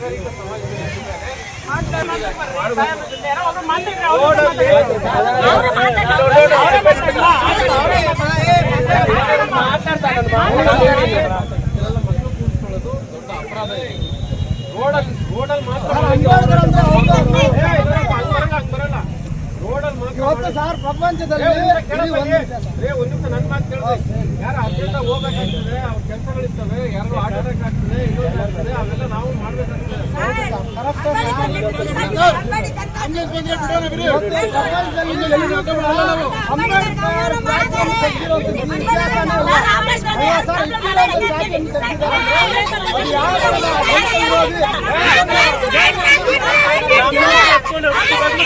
ನಾಗರಿಕ ದೊಡ್ಡ ಅಪರಾಧ ರೋಡಲ್ಲಿ ರೋಡಲ್ಲಿ ಮಾತಾಡೋದು ಇವತ್ತು ಸಾರ್ ಪ್ರಪಂಚದಲ್ಲಿ ಒಂದು ನಿಮಿಷ ನನ್ನ ಒಂದ್ ನಿಮಿಷ ನನ್ ಮಾತು ಕೇಳಿದೆ ಯಾರು ಅರ್ಜೆಂಟ್ ಹೋಗ್ಬೇಕಾಗ್ತದೆ ಅವ್ರ ಕೆಲಸಗಳಿರ್ತವೆ ಯಾರು ಆಡಬೇಕಾಗ್ತದೆ ಇನ್ನೊಂದು ಆಗ್ತದೆ ಅವೆಲ್ಲ ನಾವು ಮಾಡ್ಬೇಕಾಗ್ತದೆ. ಇವತ್ತು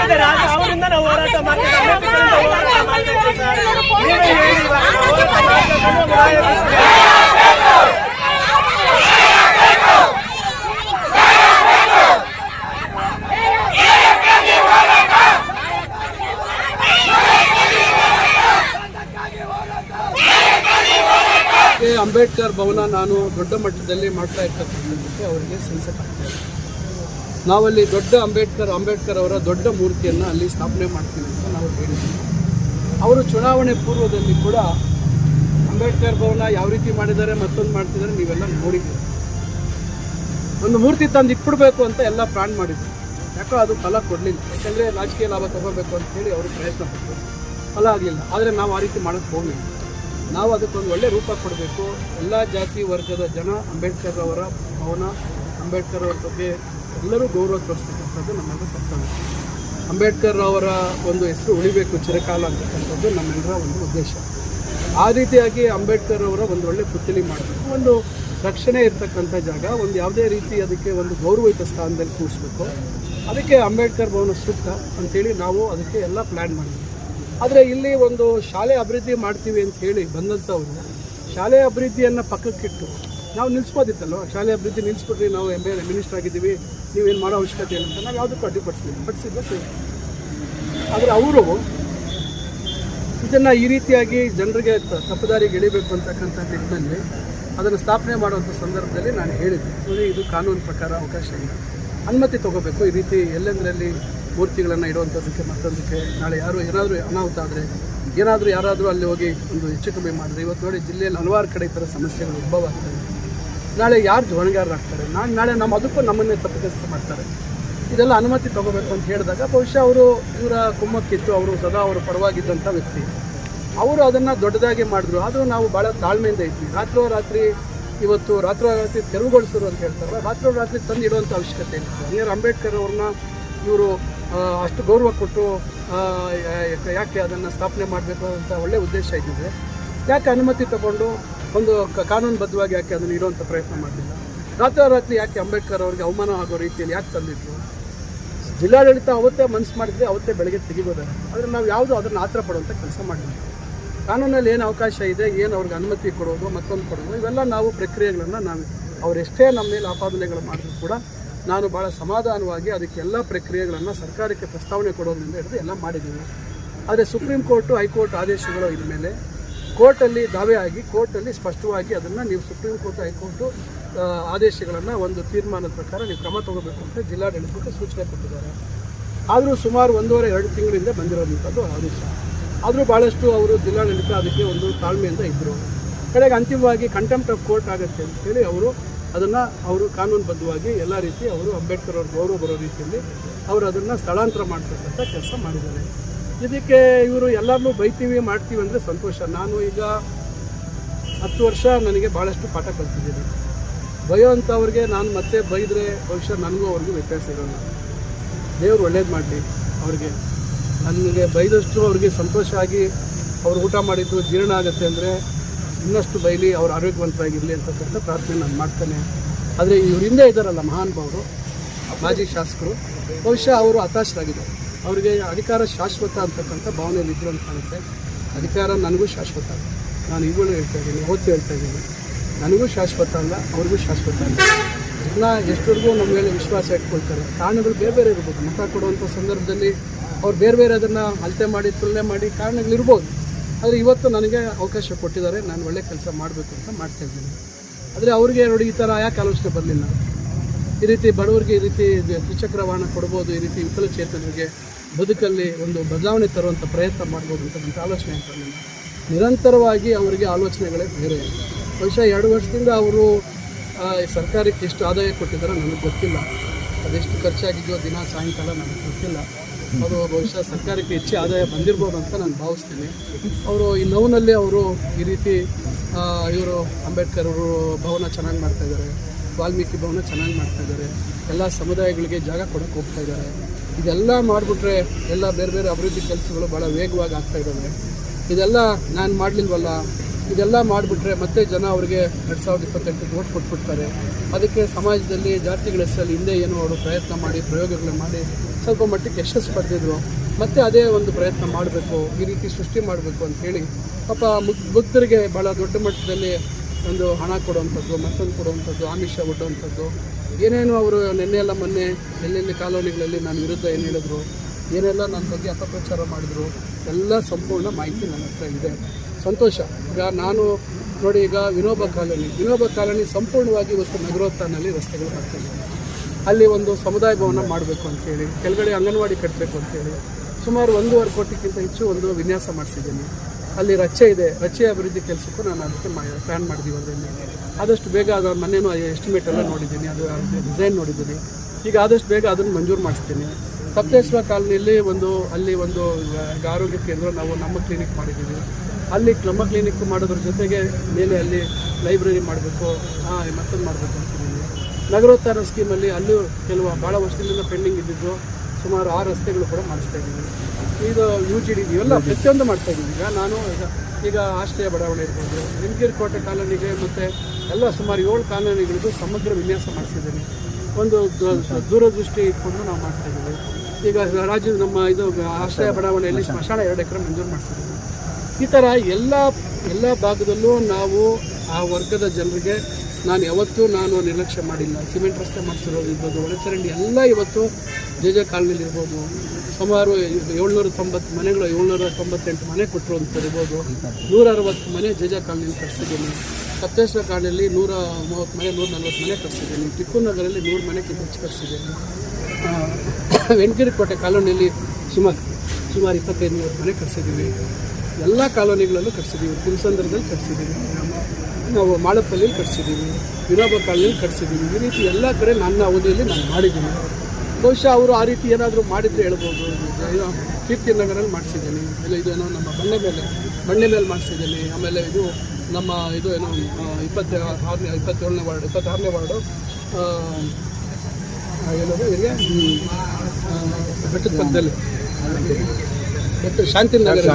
ಹಾಕಿದ್ದಾರೆ ಆದ್ರೆ ಅವರಿಂದ ನಾವು ಹೋರಾಟ ಮಾಡ್ತೀವಿ ಅಂಬೇಡ್ಕರ್ ಭವನ ನಾನು ದೊಡ್ಡ ಮಟ್ಟದಲ್ಲಿ ಮಾಡ್ತಾ ಇರ್ತಕ್ಕಂಥದ್ದಕ್ಕೆ ಅವರಿಗೆ ಇಲ್ಲ ನಾವಲ್ಲಿ ದೊಡ್ಡ ಅಂಬೇಡ್ಕರ್ ಅಂಬೇಡ್ಕರ್ ಅವರ ದೊಡ್ಡ ಮೂರ್ತಿಯನ್ನು ಅಲ್ಲಿ ಸ್ಥಾಪನೆ ಮಾಡ್ತೀವಿ ಅಂತ ನಾವು ಹೇಳಿದ್ದೀವಿ. ಅವರು ಚುನಾವಣೆ ಪೂರ್ವದಲ್ಲಿ ಕೂಡ ಅಂಬೇಡ್ಕರ್ ಭವನ ಯಾವ ರೀತಿ ಮಾಡಿದ್ದಾರೆ, ಮತ್ತೊಂದು ಮಾಡ್ತಿದ್ದಾರೆ, ನೀವೆಲ್ಲ ನೋಡಿದ್ದೀರಿ. ಒಂದು ಮೂರ್ತಿ ತಂದು ಇಟ್ಬಿಡ್ಬೇಕು ಅಂತ ಎಲ್ಲ ಪ್ಲಾನ್ ಮಾಡಿದ್ರು ಯಾಕೋ ಅದು ಫಲ ಕೊಡಲಿಲ್ಲ. ಯಾಕಂದರೆ ರಾಜಕೀಯ ಲಾಭ ತಗೋಬೇಕು ಅಂತ ಹೇಳಿ ಅವರು ಪ್ರಯತ್ನ ಪಟ್ಟರು. ಫಲ ಆಗಲಿಲ್ಲ. ಆದರೆ ನಾವು ಆ ರೀತಿ ಮಾಡೋಕ್ಕೆ ಹೋಗಲಿಲ್ಲ. ನಾವು ಅದಕ್ಕೊಂದು ಒಳ್ಳೆ ರೂಪ ಕೊಡಬೇಕು. ಎಲ್ಲ ಜಾತಿ ವರ್ಗದ ಜನ ಅಂಬೇಡ್ಕರ್ ಅವರ ಭವನ, ಅಂಬೇಡ್ಕರ್ ಅವರ ಬಗ್ಗೆ ಎಲ್ಲರೂ ಗೌರವ ತೋರಿಸ್ತಕ್ಕಂಥದ್ದು ನಮ್ಮೆಲ್ಲರ ಕರ್ತವ್ಯ. ಅಂಬೇಡ್ಕರ್ ಅವರ ಒಂದು ಹೆಸರು ಉಳಿಬೇಕು ಚಿರಕಾಲ ಅಂತಕ್ಕಂಥದ್ದು ನಮ್ಮೆಲ್ಲರ ಒಂದು ಉದ್ದೇಶ. ಆ ರೀತಿಯಾಗಿ ಅಂಬೇಡ್ಕರ್ ಅವರ ಒಂದು ಒಳ್ಳೆ ಪುತ್ಥಳಿ ಮಾಡಬೇಕು ಒಂದು ರಕ್ಷಣೆ ಇರ್ತಕ್ಕಂಥ ಜಾಗ, ಒಂದು ಯಾವುದೇ ರೀತಿ ಅದಕ್ಕೆ ಒಂದು ಗೌರವಯುತ ಸ್ಥಾನದಲ್ಲಿ ಕೂರಿಸ್ಬೇಕು. ಅದಕ್ಕೆ ಅಂಬೇಡ್ಕರ್ ಭವನ ಸೂಕ್ತ ಅಂಥೇಳಿ ನಾವು ಅದಕ್ಕೆ ಎಲ್ಲ ಪ್ಲ್ಯಾನ್ ಮಾಡಿದ್ವಿ. ಆದರೆ ಇಲ್ಲಿ ಒಂದು ಶಾಲೆ ಅಭಿವೃದ್ಧಿ ಮಾಡ್ತೀವಿ ಅಂತ ಹೇಳಿ ಬಂದಂಥವ್ರು, ಶಾಲೆ ಅಭಿವೃದ್ಧಿಯನ್ನು ಪಕ್ಕಕ್ಕಿಟ್ಟು ನಾವು ನಿಲ್ಲಿಸ್ಬೋದಿತ್ತಲ್ವ ಶಾಲೆ ಅಭಿವೃದ್ಧಿ ನಿಲ್ಲಿಸ್ಬಿಟ್ರಿ ನಾವು ಎಂ ಎಲ್ ಮಿನಿಸ್ಟರ್ ಆಗಿದ್ದೀವಿ, ನೀವೇನು ಮಾಡೋ ಅವಶ್ಯಕತೆ ಇಲ್ಲ ಅಂತ ನಾವು ಯಾವುದಕ್ಕೂ ಅಡ್ಡಿಪಡಿಸ್ತೀವಿ ಪಡಿಸಿದ್ವಿ ಸರಿ ಆದರೆ ಅವರು ಇದನ್ನು ಈ ರೀತಿಯಾಗಿ ಜನರಿಗೆ ತ- ತಪ್ಪುದಾರಿಗೆ ಎಳಿಬೇಕು ಅಂತಕ್ಕಂಥ ನಿಟ್ಟಿನಲ್ಲಿ ಅದನ್ನು ಸ್ಥಾಪನೆ ಮಾಡುವಂಥ ಸಂದರ್ಭದಲ್ಲಿ ನಾನು ಹೇಳಿದ್ದೆ. ಇದು ಕಾನೂನು ಪ್ರಕಾರ ಅವಕಾಶ ಇಲ್ಲ. ಅನುಮತಿ ತೊಗೋಬೇಕು. ಈ ರೀತಿ ಎಲ್ಲೆಂದರಲ್ಲಿ ಮೂರ್ತಿಗಳನ್ನು ಇಡುವಂಥದ್ದಕ್ಕೆ ಮತ್ತೊಂದಕ್ಕೆ ನಾಳೆ ಯಾರು ಏನಾದರೂ ಅನಾಹುತ ಆದರೆ ಏನಾದರೂ ಯಾರಾದರೂ ಅಲ್ಲಿ ಹೋಗಿ ಒಂದು ಹೆಚ್ಚು ಕಮ್ಮಿ ಮಾಡಿದ್ರೆ, ಇವತ್ತು ನೋಡಿ, ಜಿಲ್ಲೆಯಲ್ಲಿ ಹಲವಾರು ಕಡೆ ಈ ಥರ ಸಮಸ್ಯೆಗಳು ಉದ್ಭವ ಆಗ್ತವೆ ನಾಳೆ ಯಾರು ಹೊಣೆಗಾರರಾಗ್ತಾರೆ ನಾನು ನಾಳೆ ನಮ್ಮ ಅದಕ್ಕೂ ನಮ್ಮನ್ನೇ ತಪ್ಪಿತಸ್ಥ ಮಾಡ್ತಾರೆ. ಇದೆಲ್ಲ ಅನುಮತಿ ತಗೋಬೇಕು ಅಂತ ಹೇಳಿದಾಗ ಬಹುಶಃ ಅವರು ಇವರ ಕುಮ್ಮಕ್ಕಿತ್ತು, ಅವರು ಸದಾ ಅವರು ಪರವಾಗಿದ್ದಂಥ ವ್ಯಕ್ತಿ. ಅವರು ಅದನ್ನು ದೊಡ್ಡದಾಗಿ ಮಾಡಿದ್ರು. ಆದರೂ ನಾವು ಭಾಳ ತಾಳ್ಮೆಯಿಂದ ಇದ್ವಿ. ರಾತ್ರೋ ರಾತ್ರಿ ಇವತ್ತು ರಾತ್ರೋ ರಾತ್ರಿ ತೆರವುಗೊಳಿಸರು ಅಂತ ಹೇಳ್ತಾರೆ ರಾತ್ರೋ ರಾತ್ರಿ ತಂದು ಇಡುವಂಥ ಅವಶ್ಯಕತೆ ಇಲ್ಲ. ಹಂಗಾರೆ ಅಂಬೇಡ್ಕರ್ ಅವ್ರನ್ನ ಇವರು ಅಷ್ಟು ಗೌರವ ಕೊಟ್ಟು ಯಾಕೆ ಅದನ್ನು ಸ್ಥಾಪನೆ ಮಾಡಬೇಕು ಅಂತ ಒಳ್ಳೆಯ ಉದ್ದೇಶ ಇದ್ದಿದೆ. ಯಾಕೆ ಅನುಮತಿ ತಗೊಂಡು ಒಂದು ಕಾನೂನುಬದ್ಧವಾಗಿ ಯಾಕೆ ಅದನ್ನು ಇಡುವಂಥ ಪ್ರಯತ್ನ ಮಾಡಲಿಲ್ಲ ರಾತ್ರೋರಾತ್ರಿ ಯಾಕೆ ಅಂಬೇಡ್ಕರ್ ಅವರಿಗೆ ಅವಮಾನ ಆಗೋ ರೀತಿಯಲ್ಲಿ ಯಾಕೆ ತಂದಿದ್ರು? ಜಿಲ್ಲಾಡಳಿತ ಅವತ್ತೇ ಮನಸ್ಸು ಮಾಡಿದ್ರೆ ಅವತ್ತೇ ಬೆಳಗ್ಗೆ ತೆಗಿಬೋದಾರೆ ಆದರೆ ನಾವು ಯಾವುದು ಅದನ್ನು ಆತರ ಪಡುವಂಥ ಕೆಲಸ ಮಾಡಿದ್ವಿ ಕಾನೂನಲ್ಲಿ ಏನು ಅವಕಾಶ ಇದೆ, ಏನು ಅವ್ರಿಗೆ ಅನುಮತಿ ಕೊಡೋದು, ಮತ್ತೊಂದು ಕೊಡೋದು, ಇವೆಲ್ಲ ನಾವು ಪ್ರಕ್ರಿಯೆಗಳನ್ನು ನಾವು ಅವರೆಷ್ಟೇ ನಮ್ಮ ಮೇಲೆ ಆಪಾದನೆಗಳು ಮಾಡಿದ್ರು ಕೂಡ ನಾನು ಭಾಳ ಸಮಾಧಾನವಾಗಿ ಅದಕ್ಕೆಲ್ಲ ಪ್ರಕ್ರಿಯೆಗಳನ್ನು ಸರ್ಕಾರಕ್ಕೆ ಪ್ರಸ್ತಾವನೆ ಕೊಡೋದ್ರಿಂದ ಹಿಡಿದು ಎಲ್ಲ ಮಾಡಿದ್ದೀವಿ. ಆದರೆ ಸುಪ್ರೀಂ ಕೋರ್ಟು, ಹೈಕೋರ್ಟ್ ಆದೇಶಗಳು ಇದ ಮೇಲೆ ಕೋರ್ಟಲ್ಲಿ ದಾವೆ ಆಗಿ, ಕೋರ್ಟಲ್ಲಿ ಸ್ಪಷ್ಟವಾಗಿ ಅದನ್ನು ನೀವು ಸುಪ್ರೀಂ ಕೋರ್ಟ್ ಹೈಕೋರ್ಟು ಆದೇಶಗಳನ್ನು ಒಂದು ತೀರ್ಮಾನದ ಪ್ರಕಾರ ನೀವು ಕ್ರಮ ತಗೋಬೇಕು ಅಂತ ಜಿಲ್ಲಾಡಳಿತಕ್ಕೆ ಸೂಚನೆ ಕೊಟ್ಟಿದ್ದಾರೆ. ಆದರೂ ಸುಮಾರು ಒಂದೂವರೆ, ಎರಡು ತಿಂಗಳಿಂದ ಬಂದಿರೋದಂಥದ್ದು ಆದೇಶ. ಆದರೂ ಭಾಳಷ್ಟು ಅವರು ಜಿಲ್ಲಾಡಳಿತ ಅದಕ್ಕೆ ಒಂದು ತಾಳ್ಮೆಯಿಂದ ಇದ್ದರು ಕಡೆಗೆ ಅಂತಿಮವಾಗಿ ಕಂಟೆಂಪ್ಟ್ ಆಫ್ ಕೋರ್ಟ್ ಆಗುತ್ತೆ ಅಂತ ಹೇಳಿ ಅವರು ಅದನ್ನು ಅವರು ಕಾನೂನುಬದ್ಧವಾಗಿ ಎಲ್ಲ ರೀತಿ ಅವರು ಅಂಬೇಡ್ಕರ್ ಅವ್ರ ಗೌರವ ಬರೋ ರೀತಿಯಲ್ಲಿ ಅವರು ಅದನ್ನು ಸ್ಥಳಾಂತರ ಮಾಡ್ತಕ್ಕಂಥ ಕೆಲಸ ಮಾಡಿದ್ದಾರೆ. ಇದಕ್ಕೆ ಇವರು ಎಲ್ಲರನ್ನೂ ಬೈತೀವಿ, ಮಾಡ್ತೀವಿ ಅಂದರೆ ಸಂತೋಷ. ನಾನು ಈಗ ಹತ್ತು ವರ್ಷ ನನಗೆ ಭಾಳಷ್ಟು ಪಾಠ ಕಲ್ತಿದ್ದೀನಿ. ಬಯೋ ಅಂಥವ್ರಿಗೆ ನಾನು ಮತ್ತೆ ಬೈದರೆ ಬಹುಶಃ ನನಗೂ ಅವ್ರಿಗೂ ವ್ಯತ್ಯಾಸ ಇರೋಲ್ಲ ದೇವ್ರು ಒಳ್ಳೇದು ಮಾಡಲಿ ಅವ್ರಿಗೆ. ನನಗೆ ಬೈದಷ್ಟು ಅವ್ರಿಗೆ ಸಂತೋಷ ಆಗಿ ಅವ್ರು ಊಟ ಮಾಡಿದ್ದು ಜೀರ್ಣ ಆಗುತ್ತೆ ಅಂದರೆ ಇನ್ನಷ್ಟು ಬೈಲಿ ಅವ್ರು ಆರೋಗ್ಯವಂತರಾಗಿರಲಿ ಅಂತಕ್ಕಂಥ ಪ್ರಾರ್ಥನೆ ನಾನು ಮಾಡ್ತೇನೆ. ಆದರೆ ಇವ್ರ ಹಿಂದೆ ಇದ್ದಾರಲ್ಲ ಮಹಾನುಭಾವರು ಮಾಜಿ ಶಾಸಕರು, ಬಹುಶಃ ಅವರು ಹತಾಶರಾಗಿದ್ದಾರೆ. ಅವರಿಗೆ ಅಧಿಕಾರ ಶಾಶ್ವತ ಅಂತಕ್ಕಂಥ ಭಾವನೆಯಲ್ಲಿ ಇದ್ರು ಅಂತ ಕಾಣುತ್ತೆ. ಅಧಿಕಾರ ನನಗೂ ಶಾಶ್ವತ ನಾನು ಈಗಲೂ ಹೇಳ್ತಾ ಇದ್ದೀನಿ ಓದ್ತು ಹೇಳ್ತಾ ಇದ್ದೀನಿ. ನನಗೂ ಶಾಶ್ವತ ಅಲ್ಲ, ಅವ್ರಿಗೂ ಶಾಶ್ವತ ಅಲ್ಲ. ಜನ ಎಷ್ಟರಿಗೂ ನಮ್ಮ ಮೇಲೆ ವಿಶ್ವಾಸ ಇಟ್ಕೊಳ್ತಾರೆ. ಕಾರಣಗಳು ಬೇರೆ ಬೇರೆ ಇರ್ಬೋದು. ಮತ ಕೊಡುವಂಥ ಸಂದರ್ಭದಲ್ಲಿ ಅವ್ರು ಬೇರೆ ಬೇರೆ ಅದನ್ನು ಅಳತೆ ಮಾಡಿ, ತುಲನೆ ಮಾಡಿ ಕಾರಣಗಳಿರ್ಬೋದು ಆದರೆ ಇವತ್ತು ನನಗೆ ಅವಕಾಶ ಕೊಟ್ಟಿದ್ದಾರೆ. ನಾನು ಒಳ್ಳೆ ಕೆಲಸ ಮಾಡಬೇಕು ಅಂತ ಮಾಡ್ತಾ ಇದ್ದೀನಿ. ಆದರೆ ಅವ್ರಿಗೆ ನೋಡಿ ಈ ಥರ ಯಾಕೆ ಆಲೋಚನೆ ಬರಲಿಲ್ಲ? ಈ ರೀತಿ ಬಡವರಿಗೆ ಈ ರೀತಿ ದ್ವಿಚಕ್ರ ವಾಹನ ಕೊಡ್ಬೋದು, ಈ ರೀತಿ ವಿಕಲಚೇತನರಿಗೆ ಬದುಕಲ್ಲಿ ಒಂದು ಬದಲಾವಣೆ ತರುವಂಥ ಪ್ರಯತ್ನ ಮಾಡ್ಬೋದು ಅಂತ ಆಲೋಚನೆ ಅಂತ. ನಿರಂತರವಾಗಿ ಅವರಿಗೆ ಆಲೋಚನೆಗಳೇ ಬೇರೆ. ಬಹುಶಃ ಎರಡು ವರ್ಷದಿಂದ ಅವರು ಸರ್ಕಾರಕ್ಕೆ ಎಷ್ಟು ಆದಾಯ ಕೊಟ್ಟಿದ್ದಾರೆ ನನಗೆ ಗೊತ್ತಿಲ್ಲ. ಅದೆಷ್ಟು ಖರ್ಚಾಗಿದೆಯೋ ದಿನ ಸಾಯಂಕಾಲ ನನಗೆ ಗೊತ್ತಿಲ್ಲ. ಅದು ಬಹುಶಃ ಸರ್ಕಾರಕ್ಕೆ ಹೆಚ್ಚು ಆದಾಯ ಬಂದಿರ್ಬೋದು ಅಂತ ನಾನು ಭಾವಿಸ್ತೀನಿ. ಅವರು ಈ ನೋವಿನಲ್ಲಿ ಅವರು ಈ ರೀತಿ ಇವರು ಅಂಬೇಡ್ಕರ್ ಅವರು ಭವನ ಚೆನ್ನಾಗಿ ಮಾಡ್ತಾ ಇದ್ದಾರೆ. ವಾಲ್ಮೀಕಿ ಭವನ ಚೆನ್ನಾಗಿ ಮಾಡ್ತಾ ಇದ್ದಾರೆ. ಎಲ್ಲ ಸಮುದಾಯಗಳಿಗೆ ಜಾಗ ಕೊಡಕ್ಕೆ ಹೋಗ್ತಾ ಇದ್ದಾರೆ. ಇದೆಲ್ಲ ಮಾಡಿಬಿಟ್ರೆ ಎಲ್ಲ ಬೇರೆ ಬೇರೆ ಅಭಿವೃದ್ಧಿ ಕೆಲಸಗಳು ಭಾಳ ವೇಗವಾಗಿ ಆಗ್ತಾ ಇದ್ದಾವೆ. ಇದೆಲ್ಲ ನಾನು ಮಾಡಲಿಲ್ವಲ್ಲ? ಇದೆಲ್ಲ ಮಾಡಿಬಿಟ್ರೆ ಮತ್ತೆ ಜನ ಅವರಿಗೆ ಎರಡು ಸಾವಿರದ ಇಪ್ಪತ್ತೆಂಟಕ್ಕೆ ಓಟ್ ಕೊಟ್ಬಿಡ್ತಾರೆ. ಅದಕ್ಕೆ ಸಮಾಜದಲ್ಲಿ ಜಾತಿಗಳ ಹೆಸರಲ್ಲಿ ಹಿಂದೆ ಏನು ಅವರು ಪ್ರಯತ್ನ ಮಾಡಿ, ಪ್ರಯೋಗಗಳನ್ನ ಮಾಡಿ ಸ್ವಲ್ಪ ಮಟ್ಟಿಗೆ ಯಶಸ್ಸು ಪಡೆದಿದ್ರು. ಮತ್ತೆ ಅದೇ ಒಂದು ಪ್ರಯತ್ನ ಮಾಡಬೇಕು, ಈ ರೀತಿ ಸೃಷ್ಟಿ ಮಾಡಬೇಕು ಅಂತ ಹೇಳಿ ಪಾಪ ಮುಗ್ ಭಕ್ತರಿಗೆ ಭಾಳ ದೊಡ್ಡ ಮಟ್ಟದಲ್ಲಿ ಒಂದು ಹಣ ಕೊಡುವಂಥದ್ದು, ಮತ್ತೊಂದು ಕೊಡುವಂಥದ್ದು, ಆಮಿಷ ಒಡ್ಡುವಂಥದ್ದು. ಏನೇನು ಅವರು ನಿನ್ನೆ ಎಲ್ಲ ಮೊನ್ನೆ ಎಲ್ಲೆಲ್ಲಿ ಕಾಲೋನಿಗಳಲ್ಲಿ ನಾನು ವಿರುದ್ಧ ಏನು ಹೇಳಿದ್ರು, ಏನೆಲ್ಲ ನನ್ನ ಬಗ್ಗೆ ಅಪಪ್ರಚಾರ ಮಾಡಿದ್ರು, ಎಲ್ಲ ಸಂಪೂರ್ಣ ಮಾಹಿತಿ ನನ್ನ ಹತ್ರ ಇದೆ. ಸಂತೋಷ. ಈಗ ನಾನು ನೋಡಿ, ಈಗ ವಿನೋಬ ಕಾಲೋನಿ. ವಿನೋಬ ಕಾಲೋನಿ ಸಂಪೂರ್ಣವಾಗಿ ಇವತ್ತು ನಗರೋತ್ಥಾನಲ್ಲಿ ರಸ್ತೆಗಳು ಬರ್ತಿದೆ ಅಲ್ಲಿ ಒಂದು ಸಮುದಾಯ ಭವನ ಮಾಡಬೇಕು ಅಂತೇಳಿ, ಕೆಳಗಡೆ ಅಂಗನವಾಡಿ ಕಟ್ಟಬೇಕು ಅಂತೇಳಿ ಸುಮಾರು ಒಂದೂವರೆ ಕೋಟಿಗಿಂತ ಹೆಚ್ಚು ಒಂದು ವಿನ್ಯಾಸ ಮಾಡಿಸಿದ್ದೀನಿ. ಅಲ್ಲಿ ರಚ್ಚೆ ಇದೆ. ರಚ್ಚೆ ಅಭಿವೃದ್ಧಿ ಕೆಲಸಕ್ಕೂ ನಾನು ಅದಕ್ಕೆ ಪ್ಲ್ಯಾನ್ ಮಾಡಿದ್ದೀವಿ ಅದರಲ್ಲಿ. ಆದಷ್ಟು ಬೇಗ ಅದು ಮನೇನು ಎಸ್ಟಿಮೇಟ್ ಎಲ್ಲ ನೋಡಿದ್ದೀನಿ. ಅದು ಡಿಸೈನ್ ನೋಡಿದ್ದೀನಿ. ಈಗ ಆದಷ್ಟು ಬೇಗ ಅದನ್ನು ಮಂಜೂರು ಮಾಡಿಸ್ತೀನಿ. ಸಪ್ತೇಶ್ವರ ಕಾಲನಿಯಲ್ಲಿ ಒಂದು, ಅಲ್ಲಿ ಒಂದು ಆರೋಗ್ಯ ಕೇಂದ್ರ ನಾವು ನಮ್ಮ ಕ್ಲಿನಿಕ್ ಮಾಡಿದ್ದೀವಿ. ಅಲ್ಲಿ ನಮ್ಮ ಕ್ಲಿನಿಕ್ ಮಾಡೋದ್ರ ಜೊತೆಗೆ ಮೇಲೆ ಅಲ್ಲಿ ಲೈಬ್ರರಿ ಮಾಡಬೇಕು. ಮತ್ತೊಂದು ಮಾಡಬೇಕು ಅಂತಿದ್ದೀನಿ. ನಗರೋತ್ಥಾನ ಸ್ಕೀಮಲ್ಲಿ ಅಲ್ಲೂ ಕೆಲವು ಭಾಳ ವರ್ಷದಿಂದ ಪೆಂಡಿಂಗ್ ಇದ್ದಿದ್ದು. ಸುಮಾರು ಆ ರಸ್ತೆಗಳು ಕೂಡ ಮಾಡಿಸ್ತಾ ಇದ್ದೀವಿ. ಇದು ಯು ಜಿ ಡಿ ಇವೆಲ್ಲ ಪ್ರತಿಯೊಂದು ಮಾಡ್ತಾ ಇದ್ದೀವಿ. ಈಗ ನಾನು ಈಗ ಆಶ್ರಯ ಬಡಾವಣೆ ಇರ್ಬೋದು ನಿಮಗಿರಿ ಕೋಟೆ ಕಾಲೋನಿಗೆ ಮತ್ತು ಎಲ್ಲ ಸುಮಾರು ಏಳು ಕಾಲೋನಿಗಳಿಗೂ ಸಮಗ್ರ ವಿನ್ಯಾಸ ಮಾಡಿಸಿದ್ದೀನಿ. ಒಂದು ದೂರದೃಷ್ಟಿ ಇಟ್ಕೊಂಡು ನಾವು ಮಾಡ್ತಾ ಇದ್ದೀವಿ. ಈಗ ರಾಜ್ಯದ ನಮ್ಮ ಇದು ಆಶ್ರಯ ಬಡಾವಣೆಯಲ್ಲಿ ಸ್ಮಶಾನ ಎರಡು ಎಕರೆ ಮಂಜೂರು ಮಾಡಿಸಿದ್ದೀವಿ. ಈ ಥರ ಎಲ್ಲ ಎಲ್ಲ ಭಾಗದಲ್ಲೂ ನಾವು ಆ ವರ್ಗದ ಜನರಿಗೆ ನಾನು ಯಾವತ್ತೂ ನಾನು ನಿರ್ಲಕ್ಷ್ಯ ಮಾಡಿಲ್ಲ. ಸಿಮೆಂಟ್ ರಸ್ತೆ ಮಾಡಿಸಿರೋದು ಇರ್ಬೋದು ಒಳಚರಂಡಿ ಎಲ್ಲ ಇವತ್ತು ಜೆ ಜೆ ಇರ್ಬೋದು. ಸುಮಾರು ಏಳ್ನೂರ ತೊಂಬತ್ತು ಮನೆಗಳು, ಏಳ್ನೂರ ತೊಂಬತ್ತೆಂಟು ಮನೆ ಕೊಟ್ಟಿರುವಂಥದ್ದು ಇರ್ಬೋದು ನೂರ ಅರವತ್ತು ಮನೆ ಜೆ ಜೆ ಕಾಲನಿಲಿ ಕಟ್ಸಿದ್ದೀನಿ. ಸಪ್ತೇಶ್ವರ ಕಾಲನಿಯಲ್ಲಿ ನೂರ ಮೂವತ್ತು ಮನೆ, ನೂರ ನಲ್ವತ್ತು ಮನೆ ಕಟ್ಸಿದ್ದೀನಿ. ಟಿಪ್ಪು ನಗರಲ್ಲಿ ನೂರು ಮನೆಗಿಂತ ಹೆಚ್ಚು ಕಟ್ಸಿದ್ದೀನಿ. ವೆಂಕಗಿರಿ ಕೋಟೆ ಕಾಲೋನಿಯಲ್ಲಿ ಸುಮಾರು ಸುಮಾರು ಇಪ್ಪತ್ತೈದು ನೂರು ಮನೆ ಕಟ್ಸಿದ್ದೀವಿ. ಎಲ್ಲ ಕಾಲೋನಿಗಳಲ್ಲೂ ಕಟ್ಸಿದ್ದೀವಿ. ಕುಲಸಂದ್ರದಲ್ಲಿ ಕಟ್ಸಿದ್ದೀವಿ. ನಾವು ಮಾಳಪ್ಪಲ್ಲಿ ಕಟ್ಸಿದ್ದೀವಿ ವಿನೋಬ ಕಾಲೋನಿಯಲ್ಲಿ ಕಟ್ಸಿದ್ದೀವಿ ಈ ರೀತಿ ಎಲ್ಲ ಕಡೆ ನನ್ನ ಅವಧಿಯಲ್ಲಿ ನಾನು ಮಾಡಿದ್ದೀನಿ. ಬಹುಶಃ ಅವರು ಆ ರೀತಿ ಏನಾದರೂ ಮಾಡಿದರೆ ಹೇಳ್ಬೋದು. ಕೀರ್ತಿ ನಗರಲ್ಲಿ ಮಾಡಿಸಿದ್ದೀನಿ. ಇಲ್ಲ ಇದೇನೋ ನಮ್ಮ ಬಂಡೆ ಮೇಲೆ ಬಂಡೆ ಮೇಲೆ ಮಾಡಿಸಿದ್ದೀನಿ. ಆಮೇಲೆ ಇದು ನಮ್ಮ ಇದು ಏನೋ ಇಪ್ಪತ್ತ, ಆರನೇ, ಇಪ್ಪತ್ತೇಳನೇ ವಾರ್ಡ್, ಇಪ್ಪತ್ತಾರನೇ ವಾರ್ಡು ಏನದು ಇಲ್ಲಿಗೆ? ಬೆಟ್ಟದ ಪಕ್ಕದಲ್ಲಿ. ಬೆಟ್ಟ ಶಾಂತಿನಗರ